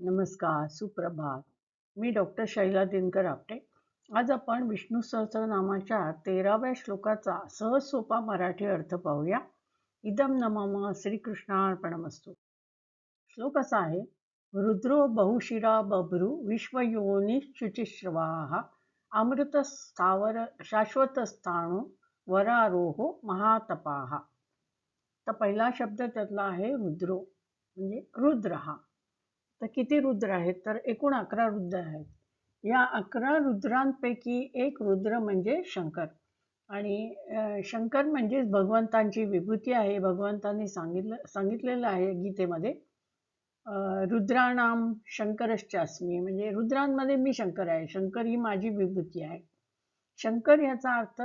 नमस्कार, सुप्रभात. मी डॉक्टर शैला दिनकर आपटे. आज आपण विष्णू सहस्रनामाच्या तेराव्या श्लोकाचा सहज सोपा मराठी अर्थ पाहूया. इदम नमः श्रीकृष्णार्पणमस्तु. श्लोक असा आहे रुद्रो बहुशिरा बभ्रू विश्वयोनिश्चुचिश्रवाः अमृत स्थावर शाश्वत स्थाणू वरारोहो महातपाहा तर पहिला शब्द त्यातला आहे रुद्रो म्हणजे रुद्र हा तर किती रुद्र आहेत? तर एकूण अकरा रुद्र आहेत. या अकरा रुद्रांपैकी एक रुद्र म्हणजे शंकर. आणि शंकर म्हणजेच भगवंतांची विभूती आहे. भगवंतांनी सांगितलं सांगितलेलं आहे गीतेमध्ये. रुद्राणाम शंकरश्चास्मी म्हणजे रुद्रांमध्ये मी शंकर आहे. शंकर ही माझी विभूती आहे. शंकर याचा अर्थ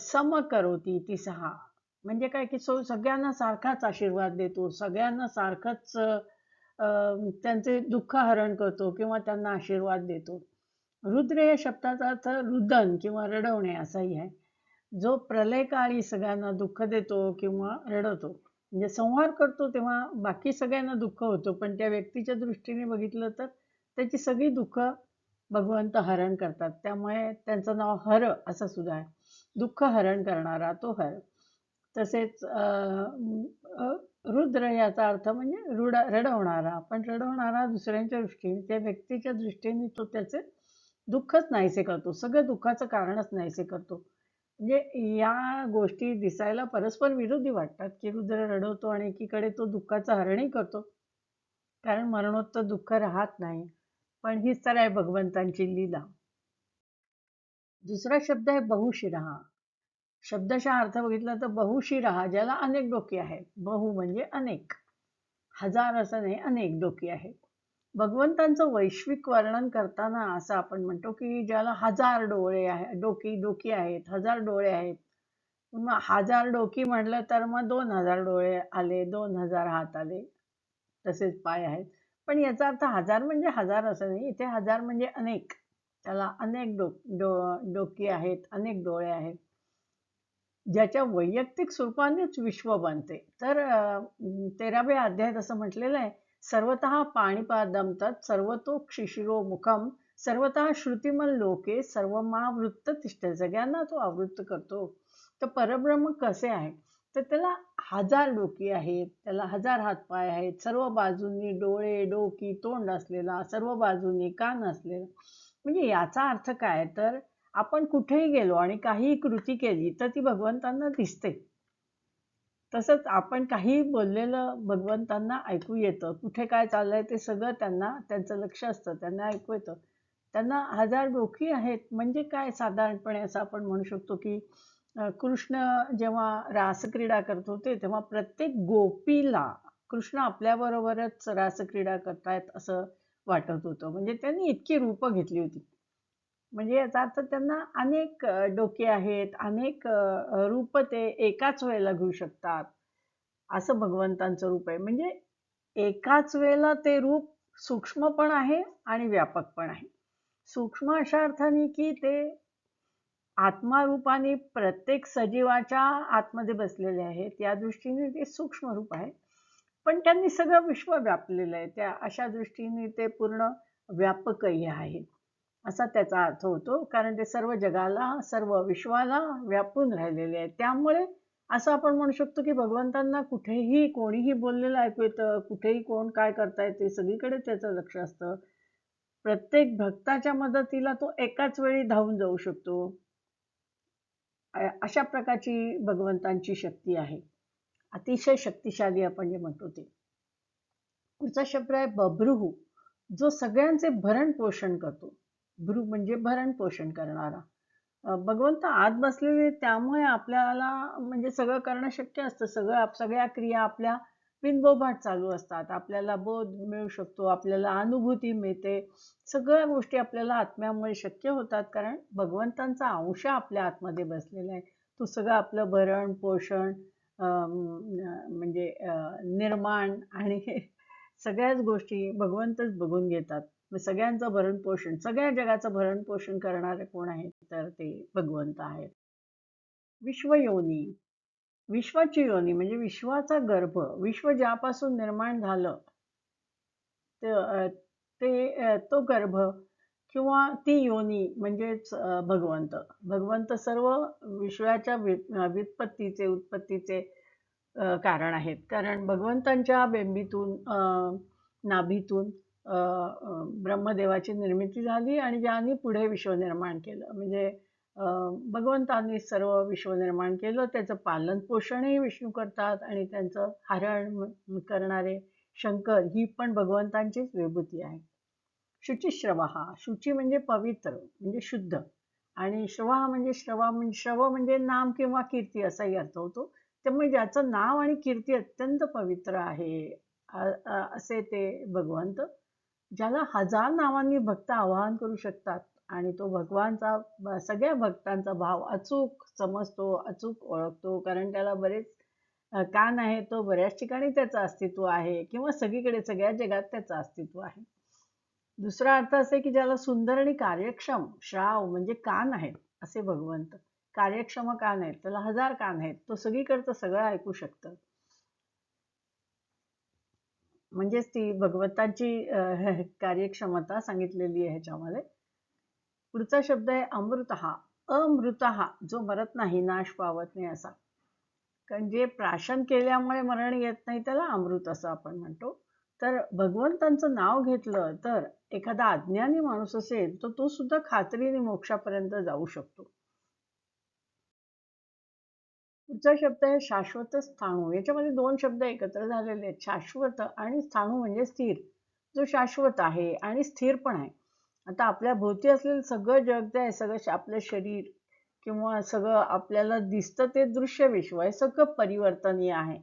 सम करोती ती सहा म्हणजे काय की सो सगळ्यांना सारखाच आशीर्वाद देतो. सगळ्यांना सारखंच त्यांचे दुःख हरण करतो किंवा त्यांना आशीर्वाद देतो. रुद्र या शब्दाचा अर्थ रुदन किंवा रडवणे असाही आहे. जो प्रलयकाळी सगळ्यांना दुःख देतो किंवा रडवतो. म्हणजे संहार करतो तेव्हा बाकी सगळ्यांना दुःख होतो पण त्या व्यक्तीच्या दृष्टीने बघितलं तर त्याची सगळी दुःख भगवंत हरण करतात. त्यामुळे त्यांचं नाव हर असं सुद्धा आहे. दुःख हरण करणारा तो हर. तसेच रुद्र याचा अर्थ म्हणजे रुड रडवणारा. पण रडवणारा दुसऱ्यांच्या दृष्टीने त्या व्यक्तीच्या दृष्टीने तो त्याचे दुःखच नाहीसे करतो. सगळं दुःखाचं कारणच नाहीसे करतो. म्हणजे या गोष्टी दिसायला परस्पर विरोधी वाटतात की रुद्र रडवतो आणि एकीकडे तो दुःखाचं हरणही करतो. कारण मरणोत्तर दुःख राहत नाही. पण हीच तर आहे भगवंतांची लीला. दुसरा शब्द आहे बहुशिरहा शब्दशः अर्थ बघितला तर बहुशिरहा ज्याला अनेक डोकी आहेत. बहु म्हणजे अनेक. हजार असं नाही अनेक डोकी आहेत. भगवंतांचं वैश्विक वर्णन करताना असं आपण म्हणतो की ज्याला हजार डोळे आहे डोकी डोकी आहेत हजार डोळे आहेत. मग हजार डोकी म्हटलं तर मग दोन हजार डोळे आले दोन हजार हात आले. तसेच पाय आहेत. पण याचा अर्थ हजार म्हणजे हजार असं नाही इथे हजार म्हणजे अनेक. त्याला अनेक डो डो डोकी आहेत अनेक डोळे आहेत. ज्याच्या वैयक्तिक स्वरूपानेच विश्व बनते. तर तेराव्या अध्यायात असं म्हटलेलं आहे सर्वत पाणीपादम तत् सर्वतो क्षिशिरो मुखम सर्वत श्रुतिमल लोके सर्वमावृत्त तिष्ठ सगळ्यांना तो आवृत्त करतो. तर परब्रह्म कसे आहे तर त्याला हजार डोकी आहेत त्याला हजार हातपाय आहेत सर्व बाजूंनी डोळे डोकी तोंड असलेला सर्व बाजूंनी कान असलेला. म्हणजे याचा अर्थ काय? तर आपण कुठेही गेलो आणि काहीही कृती केली तर ती भगवंतांना दिसते. तसंच आपण काही बोललेलं भगवंतांना ऐकू येतं. कुठे काय चाललंय ते सगळं त्यांना त्यांचं लक्ष असतं त्यांना ऐकू येतं. त्यांना हजार डोकी आहेत. म्हणजे काय साधारणपणे असं आपण म्हणू शकतो की कृष्ण जेव्हा रासक्रीडा करत होते तेव्हा प्रत्येक गोपीला कृष्ण आपल्याबरोबरच रासक्रीडा करतायत असं वाटत होतं. म्हणजे त्यांनी इतकी रूपं घेतली होती. म्हणजे याचा अर्थ त्यांना अनेक डोके आहेत अनेक रूप ते एकाच वेळेला घेऊ शकतात. असं भगवंतांचं रूप आहे. म्हणजे एकाच वेळेला ते रूप सूक्ष्म पण आहे आणि व्यापक पण आहे. सूक्ष्म अशा अर्थाने की ते आत्मारूपाने प्रत्येक सजीवाच्या आतमध्ये बसलेले आहेत. त्या दृष्टीने ते सूक्ष्म रूप आहे. पण त्यांनी सगळं विश्व व्यापलेलं आहे. त्या अशा दृष्टीने ते पूर्ण व्यापकही आहेत. असा त्याचा अर्थ होतो. कारण ते सर्व जगाला सर्व विश्वाला व्यापून राहिलेले आहे त्यामुळे असं आपण म्हणू शकतो की भगवंतांना कुठेही कोणीही बोललेलं ऐकू येतं. कुठेही कोण काय करताय ते सगळीकडे त्याचं लक्ष असतं. प्रत्येक भक्ताच्या मदतीला तो एकाच वेळी धावून जाऊ शकतो. अशा प्रकारची भगवंतांची शक्ती आहे. अतिशय शक्तिशाली आपण जे म्हणतो ते. पुढचा शब्द आहे बभ्रुहू जो सगळ्यांचे भरण पोषण करतो. भ्रू म्हणजे भरण पोषण करणारा भगवंत आत बसलेले त्यामुळे आपल्याला म्हणजे सगळं करणं शक्य असतं. सगळं सगळ्या क्रिया आपल्या बिनबोभाट चालू असतात. आपल्याला बोध मिळू शकतो आपल्याला अनुभूती मिळते. सगळ्या गोष्टी आपल्याला आत्म्यामुळे शक्य होतात कारण भगवंतांचा अंश आपल्या आतमध्ये बसलेला आहे. तो सगळं आपलं भरण पोषण म्हणजे निर्माण आणि सगळ्याच गोष्टी भगवंतच बघून घेतात. मग सगळ्यांचं भरण पोषण सगळ्या जगाचं भरण पोषण करणारे कोण आहेत? तर ते भगवंत आहेत. विश्वयोनी विश्वाची योनी म्हणजे विश्वाचा गर्भ विश्व ज्यापासून निर्माण झालं ते ते तो गर्भ किंवा ती योनी म्हणजेच भगवंत. भगवंत सर्व विश्वाच्या व्युत्पत्तीचे, उत्पत्तीचे कारण आहेत. कारण भगवंतांच्या बेंबीतून नाभीतून ब्रह्मदेवाची निर्मिती झाली आणि ज्यांनी पुढे विश्व निर्माण केलं. म्हणजे भगवंतांनी सर्व विश्व निर्माण केलं. त्याचं पालन पोषणही विष्णू करतात आणि त्यांचं हरण करणारे शंकर ही पण भगवंतांचीच विभूती आहे. शुचिश्रवः शुची म्हणजे पवित्र म्हणजे शुद्ध आणि श्रवा म्हणजे श्रवा म्हणजे श्रव म्हणजे नाम किंवा कीर्ती असाही अर्थ होतो. त्यामुळे ज्याचं नाव आणि कीर्ती अत्यंत पवित्र आहे असे ते भगवंत. ज्याला हजार नावांनी भक्त आवाहन करू शकतात आणि तो भगवानचा सगळ्या भक्तांचा भाव अचूक समजतो, अचूक ओळखतो. कारण त्याला बरेच कान आहे तो बऱ्याच ठिकाणी त्याचं अस्तित्व आहे किंवा सगळीकडे सगळ्या जगात त्याचं अस्तित्व आहे. दुसरा अर्थ असे की ज्याला सुंदर आणि कार्यक्षम श्राव म्हणजे कान आहेत असे भगवंत. कार्यक्षम कान आहेत. त्याला हजार कान आहेत. तो सगळीकडचं सगळं ऐकू शकतं. म्हणजेच ती भगवंताची कार्यक्षमता सांगितलेली आहे ह्याच्यामध्ये. पुढचा शब्द आहे अमृत अमृतः जो मरत नाही, नाश पावत नाही असा. कारण जे प्राशन केल्यामुळे मरण येत नाही त्याला अमृत असं आपण म्हणतो. तर भगवंतांचं नाव घेतलं तर एखादा अज्ञानी माणूस असेल तर तो सुद्धा खात्रीने मोक्षापर्यंत जाऊ शकतो. पुढचा शब्द आहे शाश्वत स्थाणू. याच्यामध्ये दोन शब्द एकत्र झालेले आहेत. शाश्वत आणि स्थाणू म्हणजे स्थिर. जो शाश्वत आहे आणि स्थिर पण आहे. आता आपल्या भोवती असलेलं सगळं जग जे आहे, सगळं आपलं शरीर किंवा सगळं आपल्याला दिसतं ते दृश्य विश्व आहे. सगळं परिवर्तनीय आहे.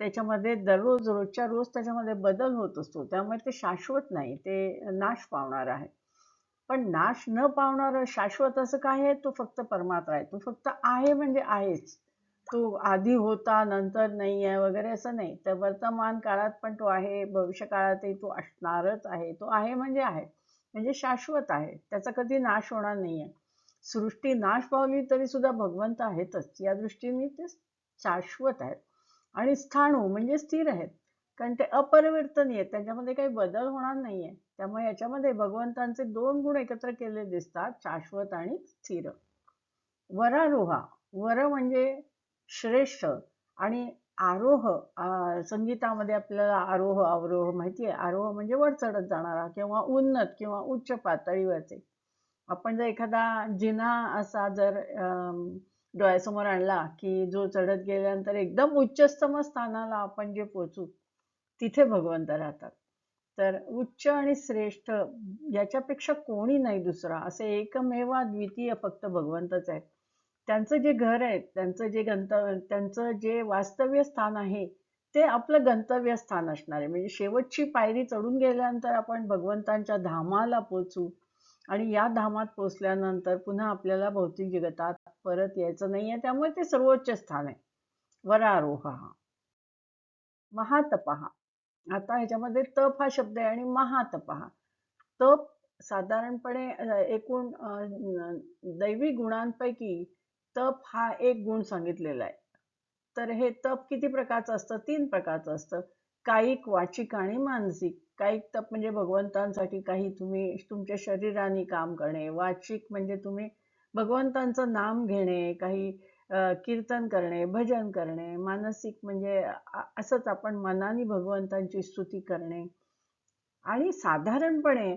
त्याच्यामध्ये दररोज रोजच्या रोज त्याच्यामध्ये बदल होत असतो. त्यामुळे ते शाश्वत नाही. ते नाश पावणार आहे. पण नाश न पावणारं शाश्वत असं काय आहे? तो फक्त परमात्मा आहे. तो फक्त आहे म्हणजे आहेच. तो आधी होता, नंतर नाही आहे वगैरे असं नाही. तर वर्तमान काळात पण तो आहे, भविष्य काळातही तो असणारच आहे. तो आहे म्हणजे आहे. म्हणजे शाश्वत आहे. त्याचा कधी नाश होणार नाहीये. सृष्टी नाश पावली तरी सुद्धा भगवंत आहेतच. या दृष्टीने ते शाश्वत आहेत. आणि स्थाणू म्हणजे स्थिर आहेत. कारण ते अपरिवर्तनीय आहेत. त्याच्यामध्ये काही बदल होणार नाहीये. त्यामुळे याच्यामध्ये भगवंतांचे दोन गुण एकत्र केले दिसतात, शाश्वत आणि स्थिर. वरारोहा. वर म्हणजे श्रेष्ठ आणि आरोह संगीतामध्ये आपल्याला आरोह, अवरोह माहिती आहे. आरोह म्हणजे वर चढत जाणारा किंवा उन्नत किंवा उच्च पातळीवरचे. आपण जर एखादा जिना असा जर डोळ्यासमोर आणला की जो चढत गेल्यानंतर एकदम उच्चस्तम स्थानाला आपण जे पोचू तिथे भगवंत राहतात. तर उच्च आणि श्रेष्ठ याच्यापेक्षा कोणी नाही दुसरा. असे एकमेव द्वितीय फक्त भगवंतच आहे त्यांचं जे घर आहे, त्यांचं जे गंतव्य त्यांचं जे वास्तव्य स्थान आहे, ते आपलं गंतव्य स्थान असणार आहे. म्हणजे शेवटची पायरी चढून गेल्यानंतर आपण भगवंतांच्या धामाला पोचू आणि या धामात पोचल्यानंतर पुन्हा आपल्याला भौतिक जगतात परत यायचं नाहीये. त्यामुळे ते सर्वोच्च स्थान आहे. वरारोहः. महातपहा आता ह्याच्यामध्ये तप हा शब्द आहे आणि महातपहा तप साधारणपणे एकूण दैवी गुणांपैकी तप हा एक गुण सांगितलेला आहे. तर हे तप किती प्रकारचं असतं? तीन प्रकारचं असतं. कायिक, वाचिक आणि मानसिक. कायिक तप म्हणजे भगवंतांसाठी काही तुम्ही तुमच्या शरीराने काम करणे. वाचिक म्हणजे तुम्ही भगवंतांचं नाम घेणे, काही कीर्तन करणे, भजन करणे. मानसिक म्हणजे असंच आपण मनाने भगवंतांची स्तुती करणे. आणि साधारणपणे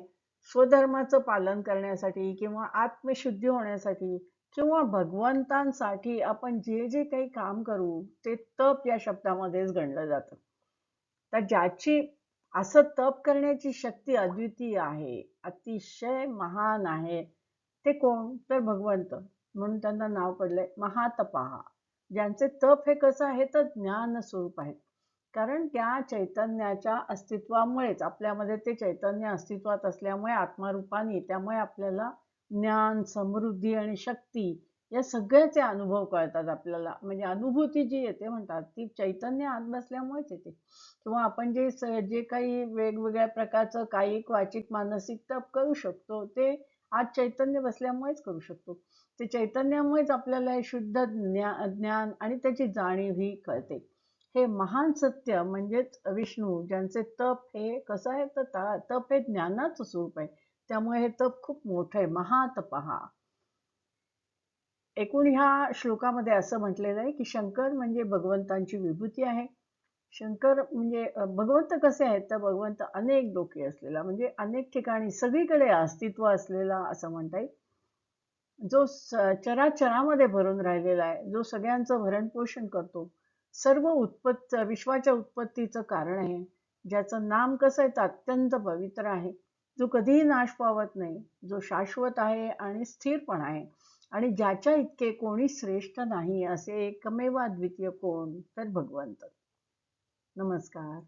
स्वधर्माचं पालन करण्यासाठी किंवा आत्मशुद्धी होण्यासाठी किंवा भगवंतांसाठी आपण जे जे काही काम करू ते तप या शब्दामध्येच गणलं जातं. तर ज्याची असं तप करण्याची शक्ती अद्वितीय आहे, अतिशय महान आहे, ते कोण? तर भगवंत. म्हणून त्यांना नाव पडलंय महातपहा ज्यांचे तप हे कसं आहे तर ज्ञान स्वरूप आहे. कारण त्या चैतन्याच्या अस्तित्वामुळेच आपल्यामध्ये ते चैतन्य अस्तित्वात असल्यामुळे आत्मारूपाने त्यामुळे आपल्याला ज्ञान, समृद्धी आणि शक्ती या सगळ्याचे अनुभव कळतात आपल्याला. म्हणजे अनुभूती जी येते म्हणतात ती चैतन्य आत बसल्यामुळेच येते. किंवा आपण जे स जे काही वेगवेगळ्या प्रकारचं कायिक, वाचिक, मानसिक तप करू शकतो ते आज चैतन्य बसल्यामुळेच करू शकतो. ते चैतन्यामुळेच आपल्याला शुद्ध ज्ञा ज्ञान आणि त्याची जाणीव ही कळते. हे महान सत्य म्हणजेच विष्णू ज्यांचे तप हे कसं आहे तर तप हे ज्ञानाचं स्वरूप आहे त्यामुळे हे तप खूप मोठं आहे महातपहा एकूण ह्या श्लोकामध्ये असं म्हटलेलं आहे की शंकर म्हणजे भगवंतांची विभूती आहे. शंकर म्हणजे भगवंत कसे आहेत? तर भगवंत अनेक डोके असलेला म्हणजे अनेक ठिकाणी सगळीकडे अस्तित्व असलेला असं म्हणता येईल. जो चराचरामध्ये भरून राहिलेला आहे जो सगळ्यांचं भरणपोषण करतो सर्व उत्पत्त विश्वाच्या उत्पत्तीचं कारण आहे. ज्याचं नाम कसं आहे? तर अत्यंत पवित्र आहे. जो कधीही नाश पावत नाही जो शाश्वत आहे आणि स्थिर पण आहे. आणि ज्याच्या इतके कोणी श्रेष्ठ नाही असे एकमेव अद्वितीय कोण तर भगवंत. नमस्कार.